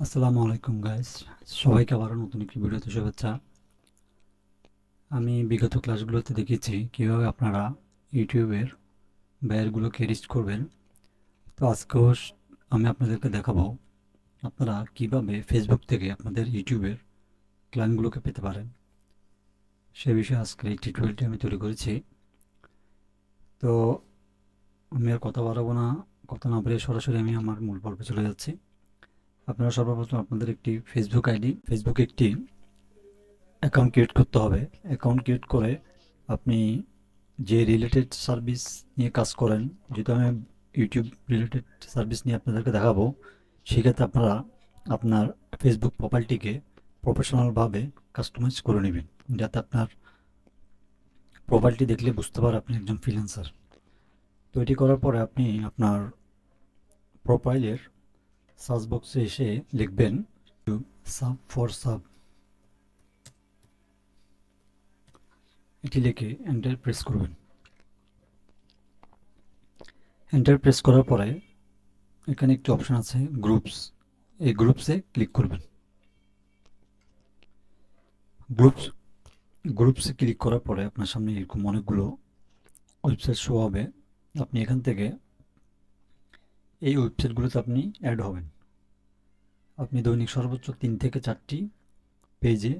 আসসালামু আলাইকুম গাইস সবাইকে আবারও নতুন একটি ভিডিওতে শুভেচ্ছা। আমি বিগত ক্লাসগুলোতে দেখেছি কীভাবে আপনারা ইউটিউবের ব্যয়গুলোকে রিচ করবেন। তো আজকেও আমি আপনাদেরকে দেখাবো আপনারা কীভাবে ফেসবুক থেকে আপনাদের ইউটিউবের ক্লায়েন্টগুলোকে পেতে পারেন। সে বিষয়ে আজকের এই টিউটোরিয়ালটি আমি তৈরি করেছি। তো আমি আর কথা বাড়াবো না, কথা না বলে সরাসরি আমি আমার মূল পর্বে চলে যাচ্ছি। আপনারা সর্বপ্রথম আপনাদের একটি ফেসবুক আইডি ফেসবুকে একটি অ্যাকাউন্ট ক্রিয়েট করতে হবে। অ্যাকাউন্ট ক্রিয়েট করে আপনি যে রিলেটেড সার্ভিস নিয়ে কাজ করেন, যেহেতু আমি ইউটিউব রিলেটেড সার্ভিস নিয়ে আপনাদেরকে দেখাবো, সেক্ষেত্রে আপনারা আপনার ফেসবুক প্রোফাইলটিকে প্রফেশনালভাবে কাস্টমাইজ করে নেবেন, যাতে আপনার প্রোফাইলটি দেখলে বুঝতে পারে আপনি একজন ফ্রিল্যান্সার তো এটি করার পরে আপনি আপনার প্রোফাইলের সার্চ বক্সে এসে লিখবেন সাব ফর সাব এটি লিখে এন্টার প্রেস করবেন। এন্টার প্রেস করার পরে এখানে একটি অপশন আছে গ্রুপস এই গ্রুপসে ক্লিক করবেন। গ্রুপস গ্রুপসে ক্লিক করার পরে আপনার সামনে এরকম অনেকগুলো ওয়েবসাইট শো হবে। আপনি এখান থেকে এই ওয়েবসাইটগুলোতে আপনি অ্যাড হবেন। আপনি দৈনিক সর্বোচ্চ তিন থেকে চারটি পেজে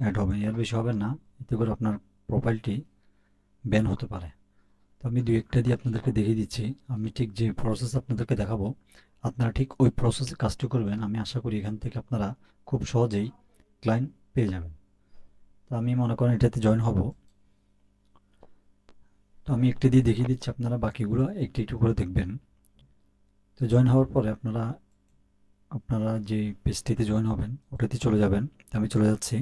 অ্যাড হবেন। এর বেশি হবে না। এতে করে আপনার প্রোফাইলটি ব্যান হতে পারে। তো আমি দু একটা দিয়ে আপনাদেরকে দেখিয়ে দিচ্ছি। আমি ঠিক যে প্রসেস আপনাদেরকে দেখাবো, আপনারা ঠিক ওই প্রসেসে কাজটি করবেন। আমি আশা করি এখান থেকে আপনারা খুব সহজেই ক্লায়েন্ট পেয়ে যাবেন। তো আমি মনে করেন এটাতে জয়েন হব। তো আমি একটি দিয়ে দেখিয়ে দিচ্ছি আপনারা বাকিগুলো একটু একটু করে দেখবেন। তো জয়েন হওয়ার পরে আপনারা আপনারা যে পেজটিতে জয়েন হবেন, ওটাতে চলে যাবেন। আমি চলে যাচ্ছি।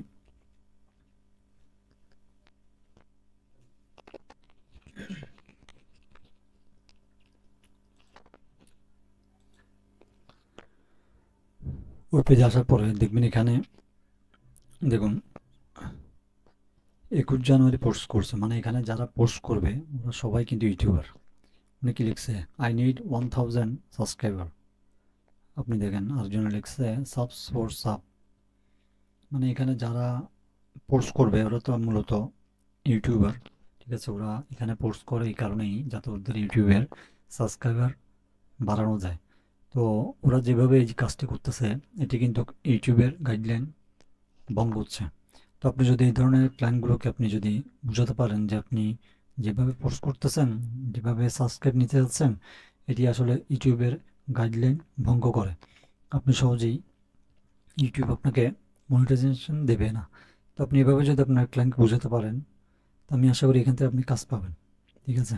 ওই পেজে আসার পরে দেখবেন এখানে, দেখুন, একুশ জানুয়ারি পোস্ট করছে। মানে এখানে যারা পোস্ট করবে, ওরা সবাই কিন্তু ইউটিউবার উনি কি লিখছে? I need one thousand subscriber আপনি দেখেন আরেকজনে লিখছে সাবস ফর সাব মানে এখানে যারা পোস্ট করবে, ওরা তো মূলত ইউটিউবার ঠিক আছে? ওরা এখানে পোস্ট করে এই কারণেই, যাতে ওদের ইউটিউবের সাবস্ক্রাইবার বাড়ানো যায়। তো ওরা যেভাবে এই কাজটি করতেছে, এটি কিন্তু ইউটিউবের গাইডলাইন ভঙ্গ হচ্ছে। তো আপনি যদি এই ধরনের ক্লায়েন্টগুলোকে আপনি যদি বুঝাতে পারেন যে আপনি যেভাবে পোস্ট করতেছেন, যেভাবে সাবস্ক্রাইব নিতে যাচ্ছেন, এটি আসলে ইউটিউবের গাইডলাইন ভঙ্গ করে। আপনি সহজেই ইউটিউব আপনাকে মনিটাইজেশন দেবে না। তো আপনি এভাবে যদি আপনার ক্লায়েন্টকে বোঝাতে পারেন, তো আমি আশা করি এখান থেকে আপনি কাজ পাবেন। ঠিক আছে?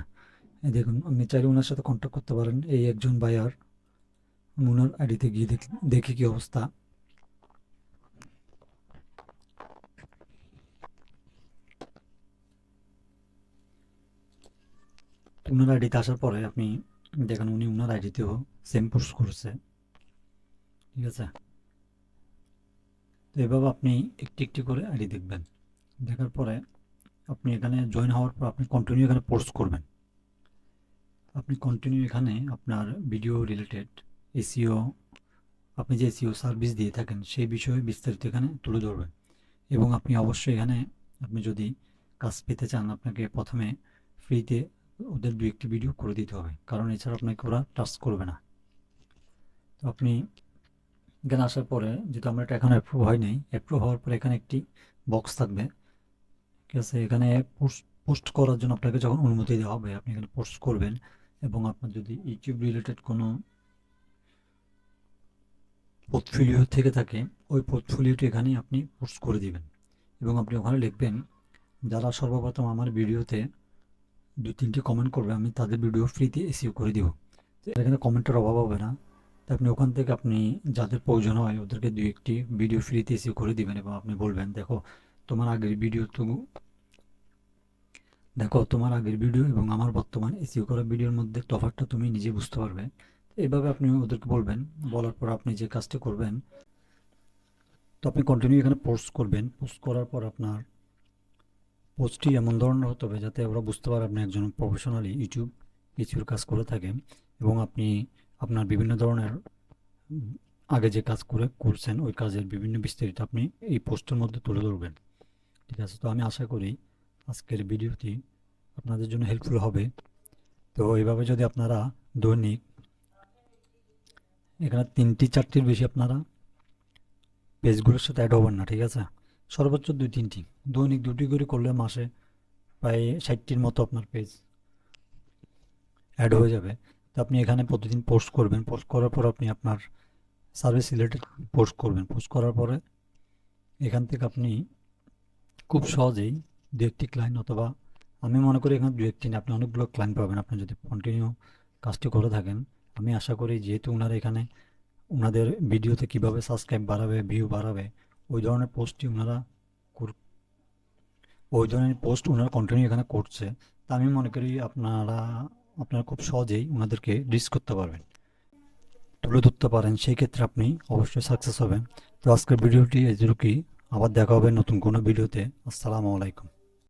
দেখুন আপনি চাইলে ওনার সাথে কন্ট্যাক্ট করতে পারেন। এই একজন বায়ার ওনার আইডিতে গিয়ে দেখ- কি অবস্থা। ওনার আইডিতে আসার পরে আপনি দেখেন উনি ওনার আইডিতেও সেম পোস্ট করছে। ঠিক আছে? তো এভাবে আপনি একটি একটি করে আইডি দেখবেন। দেখার পরে আপনি এখানে জয়েন হওয়ার পর আপনি কন্টিনিউ এখানে পোস্ট করবেন। আপনি কন্টিনিউ এখানে আপনার ভিডিও রিলেটেড এসিও আপনি যে এসিও সার্ভিস দিয়ে থাকেন, সেই বিষয়ে বিস্তারিত এখানে তুলে ধরবেন। এবং আপনি অবশ্যই এখানে আপনি যদি কাজ পেতে চান, আপনাকে প্রথমে ফ্রিতে ওদের দু একটি ভিডিও করে দিতে হবে। কারণ এছাড়া আপনাকে ওরা টাচ করবে না। তো আপনি এখানে আসার পরে যেহেতু আমার এটা এখন অ্যাপ্রুভ হয় নাই অ্যাপ্রুভ হওয়ার পরে এখানে একটি বক্স থাকবে। ঠিক আছে, এখানে পোস্ট পোস্ট করার জন্য আপনাকে যখন অনুমতি দেওয়া হবে, আপনি এখানে পোস্ট করবেন এবং আপনার যদি ইউটিউব রিলেটেড কোনো পোর্টফোলিও থেকে থাকে, ওই পোর্টফোলিওটি এখানে আপনি পোস্ট করে দিবেন। এবং আপনি ওখানে লিখবেন, যারা সর্বপ্রথম আমার ভিডিওতে দু তিনটি কমেন্ট করবে, আমি তাদের ভিডিও ফ্রিতে এসিও করে দিব। এখানে কমেন্টের অভাব হবে না। তো আপনি ওখান থেকে আপনি যাদের প্রয়োজন হয়, ওদেরকে দু একটি ভিডিও ফ্রিতে এসিও করে দিবেন এবং আপনি বলবেন, দেখো, তোমার আগের ভিডিও তো দেখো, তোমার আগের ভিডিও এবং আমার বর্তমান এসিও করা ভিডিওর মধ্যে তফাৎটা তুমি নিজে বুঝতে পারবে। তো এইভাবে আপনি ওদেরকে বলবেন। বলার পর আপনি যে কাজটি করবেন, তো আপনি কন্টিনিউ এখানে পোস্ট করবেন। পোস্ট করার পর আপনার পোস্টটি এমন ধরনের হতে হবে যাতে ওরা বুঝতে পারে আপনি একজন প্রফেশনালি ইউটিউব কিছুর কাজ করে থাকেন এবং আপনি আপনার বিভিন্ন ধরনের আগে যে কাজ করে করছেন, ওই কাজের বিভিন্ন বিস্তারিত আপনি এই পোস্টের মধ্যে তুলে ধরবেন। ঠিক আছে? তো আমি আশা করি আজকের ভিডিওটি আপনাদের জন্য হেল্পফুল হবে। তো এইভাবে যদি আপনারা দৈনিক এখানে তিনটি চারটির বেশি আপনারা পেজগুলোর সাথে অ্যাড হবেন না, ঠিক আছে? সর্বোচ্চ দুই তিনটি। দৈনিক দুটি করে করলে মাসে প্রায় ষাটটির মতো আপনার পেজ অ্যাড হয়ে যাবে। তো আপনি এখানে প্রতিদিন পোস্ট করবেন। পোস্ট করার পর আপনি আপনার সার্ভিস রিলেটেড পোস্ট করবেন। পোস্ট করার পরে এখান থেকে আপনি খুব সহজেই দু একটি ক্লায়েন্ট অথবা আমি মনে করি এখানে দু একটি আপনি অনেকগুলো ক্লায়েন্ট পাবেন। আপনি যদি কন্টিনিউ কাজটি করে থাকেন, আমি আশা করি যেহেতু ওনারা এখানে ওনাদের ভিডিওতে কীভাবে সাবস্ক্রাইব বাড়াবে ভিউ বাড়াবে ওই ধরনের পোস্টটি ওনারা ওই ধরনের পোস্ট ওনারা কন্টিনিউ এখানে করছে। তা আমি মনে করি আপনারা আপনারা খুব সহজেই ওনাদেরকে রিচ করতে পারবেন। তুলে ধরতে পারেন, সেই ক্ষেত্রে আপনি অবশ্যই সাকসেস হবেন। তো আজকের ভিডিওটি এজরুকি আবার দেখা হবে নতুন কোনো ভিডিওতে। আসসালামু আলাইকুম।